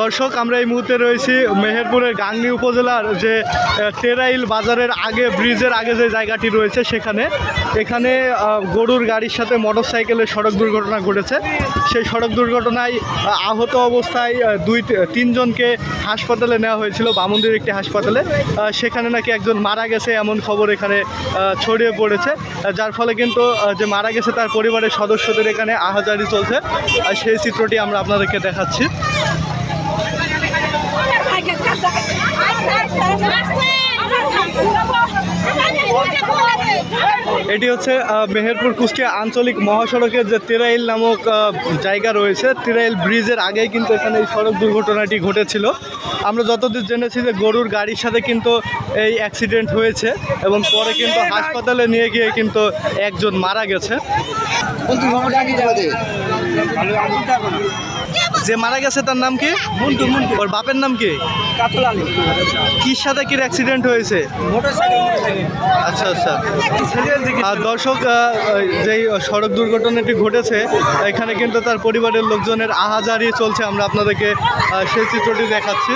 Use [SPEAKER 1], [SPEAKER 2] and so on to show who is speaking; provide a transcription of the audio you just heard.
[SPEAKER 1] দর্শক, আমরা এই মুহূর্তে রয়েছি মেহেরপুরের গাংনী উপজেলার যে টেরাইল বাজারের আগে, ব্রিজের আগে যে জায়গাটি রয়েছে সেখানে। এখানে গরুর গাড়ির সাথে মোটর সাইকেলের সড়ক দুর্ঘটনা ঘটেছে। সেই সড়ক দুর্ঘটনায় আহত অবস্থায় দুই, তিনজনকে হাসপাতালে নেওয়া হয়েছিল, বামুন্দির একটি হাসপাতালে। সেখানে নাকি একজন মারা গেছে এমন খবর এখানে ছড়িয়ে পড়েছে। যার ফলে কিন্তু যে মারা গেছে তার পরিবারের সদস্যদের এখানে আহাজারি চলছে। সেই চিত্রটি আমরা আপনাদেরকে দেখাচ্ছি। এটি হচ্ছে মেহেরপুর কুষ্টিয়া আঞ্চলিক মহাসড়কের যে তেরাইল নামক জায়গা রয়েছে। তেরাইল ব্রিজের আগেই কিন্তু এখানে এই সড়ক দুর্ঘটনাটি ঘটেছিল। আমরা যতদূর জেনেছি যে গরুর গাড়ির সাথে কিন্তু এই অ্যাক্সিডেন্ট হয়েছে এবং পরে কিন্তু হাসপাতালে নিয়ে গিয়ে কিন্তু একজন মারা গেছে। যে মারা গেছে তার নাম কি?
[SPEAKER 2] মন্টু মন্টু।
[SPEAKER 1] ওর বাপের নাম কি?
[SPEAKER 2] কাতল আলী।
[SPEAKER 1] কির সাথে কির অ্যাক্সিডেন্ট হয়েছে? আচ্ছা আচ্ছা। আর দর্শক যেই সড়ক দুর্ঘটনাটি ঘটেছে এখানে কিন্তু তার পরিবারের লোকজনের আহাজারি চলছে। আমরা আপনাদেরকে সেই চিত্রটি দেখাচ্ছি।